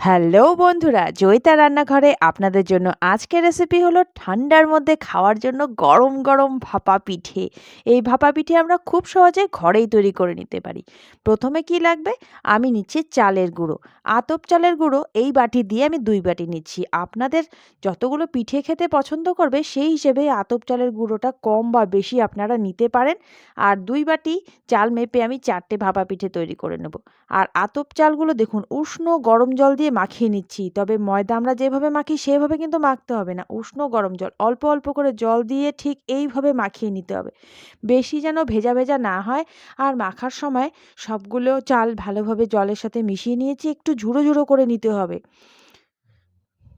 Hello বন্ধুরা, জয়িতা রান্নাঘরে আপনাদের জন্য আজকের রেসিপি হলো ঠান্ডার মধ্যে খাওয়ার জন্য গরম গরম ভাপা পিঠে। এই ভাপা পিঠে আমরা খুব সহজে ঘরেই তৈরি করে নিতে পারি। প্রথমে কি লাগবে? আমি নিচ্ছি চালের গুঁড়ো। আতপ চালের গুঁড়ো এই বাটি দিয়ে আমি দুই বাটি নিচ্ছি। আপনাদের যতগুলো পিঠে খেতে পছন্দ করবে, সেই হিসেবে আতপ চালের গুঁড়োটা কম বা বেশি আপনারা নিতে পারেন। আর দুই বাটি চাল মেপে আমি চারটে ভাপা পিঠে তৈরি করে নেব। আর আতপ চালগুলো দেখুন, উষ্ণ গরম জল দিয়ে মাখিয়ে নিচ্ছি। তবে ময়দা আমরা যেভাবে মাখি, সেভাবে কিন্তু মাখতে হবে না। উষ্ণ গরম জল, অল্প অল্প করে জল দিয়ে ঠিক এইভাবে মাখিয়ে নিতে হবে। বেশি যেন ভেজা ভেজা না হয়। আর মাখার সময় সবগুলো চাল ভালোভাবে জলের সাথে মিশিয়ে নিয়েছি, একটু ঝুড়ো ঝুড়ো করে নিতে হবে।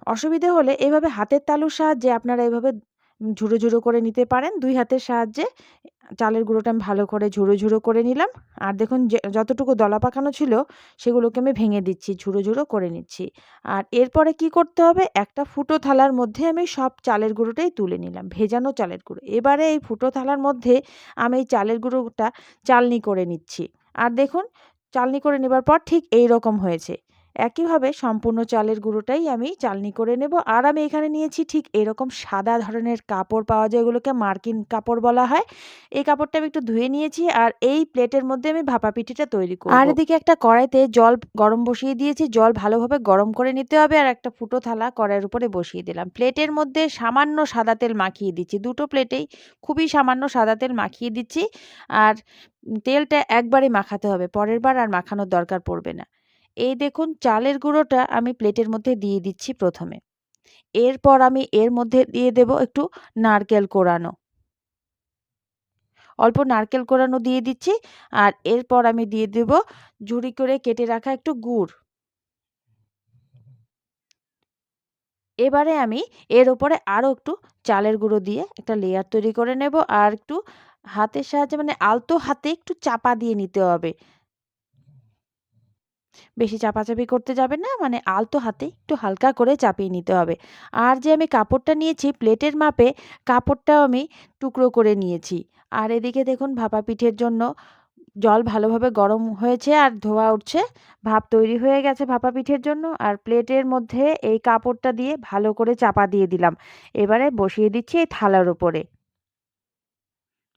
অসুবিধে হলে এভাবে হাতের তালুর সাহায্যে আপনারা এভাবে ঝুড়ো ঝুড়ো করে নিতে পারেন। দুই হাতের সাহায্যে চালের গুঁড়োটা আমি ভালো করে ঝুড়ো ঝুড়ো করে নিলাম। আর দেখুন যতটুকু দলা পাকানো ছিল, সেগুলোকে আমি ভেঙে দিচ্ছি ঝুড়ো ঝুড়ো করে নিচ্ছি। আর এরপরে কি করতে হবে? একটা ফুটো থালার মধ্যে আমি সব চালের গুঁড়োটাই তুলে নিলাম, ভেজানো চালের গুঁড়ো। এবারে এই ফুটো থালার মধ্যে আমি এই চালের গুঁড়োটা চালনি করে নিচ্ছি। আর দেখুন, চালনি করে নেবার পর ঠিক এই রকম হয়েছে। একইভাবে সম্পূর্ণ চালের গুঁড়োটাই আমি চালনি করে নেব। আর আমি এখানে নিয়েছি ঠিক এরকম সাদা ধরনের কাপড় পাওয়া যায় এগুলোকে মার্কিন কাপড় বলা হয়। এই কাপড়টা আমি একটু ধুয়ে নিয়েছি আর এই প্লেটের মধ্যে আমি ভাপা পিঠিটা তৈরি করব। আর এদিকে একটা কড়াইতে জল গরম বসিয়ে দিয়েছি, জল ভালোভাবে গরম করে নিতে হবে আর একটা ফুটো থালা কড়াইয়ের উপরে বসিয়ে দিলাম। প্লেটের মধ্যে সামান্য সাদা তেল মাখিয়ে দিচ্ছি, দুটো প্লেটেই খুবই সামান্য সাদা তেল মাখিয়ে দিচ্ছি। আর তেলটা একবারে মাখাতে হবে, পরের বার আর মাখানোর দরকার পড়বে না। এই দেখুন চালের গুঁড়োটা আমি প্লেটের মধ্যে দিয়ে দিচ্ছি প্রথমে। এরপর আমি এর মধ্যে দিয়ে দেব একটু নারকেল কোড়ানো অল্প নারকেল কোড়ানো দিয়ে দিচ্ছি আর এরপর আমি দিয়ে দেব ঝুড়ি করে কেটে রাখা একটু গুড়। এবারে আমি এর ওপরে আরও একটু চালের গুঁড়ো দিয়ে একটা লেয়ার তৈরি করে নেব আর একটু হাতের সাহায্যে মানে আলতো হাতে একটু চাপা দিয়ে নিতে হবে। বেশি চাপাচাপি করতে যাবে না মানে আলতো হাতে একটু হালকা করে চাপিয়ে নিতে হবে। আর যে আমি কাপড়টা নিয়েছি, প্লেটের মাপে কাপড়টাও আমি টুকরো করে নিয়েছি। আর এদিকে দেখুন, ভাপা পিঠের জন্য জল ভালোভাবে গরম হয়েছে আর ধোয়া উঠছে। ভাপ তৈরি হয়ে গেছে ভাপা পিঠের জন্য আর প্লেটের মধ্যে এই কাপড়টা দিয়ে ভালো করে চাপা দিয়ে দিলাম। এবারে বসিয়ে দিচ্ছি এই থালার উপরে।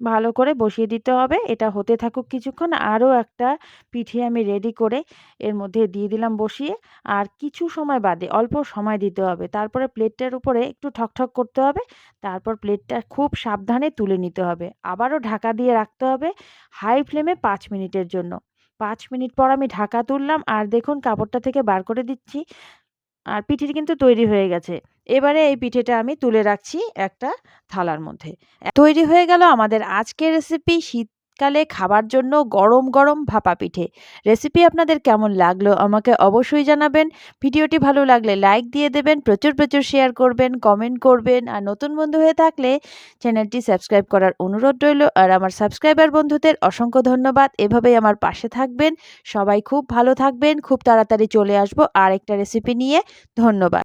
ভালো করে বসিয়ে দিতে হবে। এটা হতে থাকুক কিছুক্ষণ। আরও একটা পিঠে আমি রেডি করে এর মধ্যে দিয়ে দিলাম বসিয়ে। আর কিছু সময় বাদে, অল্প সময় দিতে হবে। তারপরে প্লেটটার উপরে একটু ঠকঠক করতে হবে। তারপর প্লেটটা খুব সাবধানে তুলে নিতে হবে। আবারও ঢাকা দিয়ে রাখতে হবে হাই ফ্লেমে পাঁচ মিনিটের জন্য। পাঁচ মিনিট পর আমি ঢাকা তুললাম। আর দেখুন, কাপড়টা থেকে বার করে দিচ্ছি। আর পিঠেটি কিন্তু তৈরি হয়ে গেছে। এবারে এই পিঠেটা আমি তুলে রাখছি একটা থালার মধ্যে। তৈরি হয়ে গেল আমাদের আজকের রেসিপি শীত শীতকালে খাবার জন্য গরম গরম ভাপা পিঠে। রেসিপি আপনাদের কেমন লাগল আমাকে অবশ্যই জানাবেন। ভিডিওটি ভালো লাগলে লাইক দিয়ে দেবেন, প্রচুর প্রচুর শেয়ার করবেন, কমেন্ট করবেন। আর নতুন বন্ধু হয়ে থাকলে চ্যানেলটি সাবস্ক্রাইব করার অনুরোধ রইল। আর আমার সাবস্ক্রাইবার বন্ধুদের অসংখ্য ধন্যবাদ। এভাবেই আমার পাশে থাকবেন। সবাই খুব ভালো থাকবেন। খুব তাড়াতাড়ি চলে আসব আর একটা রেসিপি নিয়ে। ধন্যবাদ।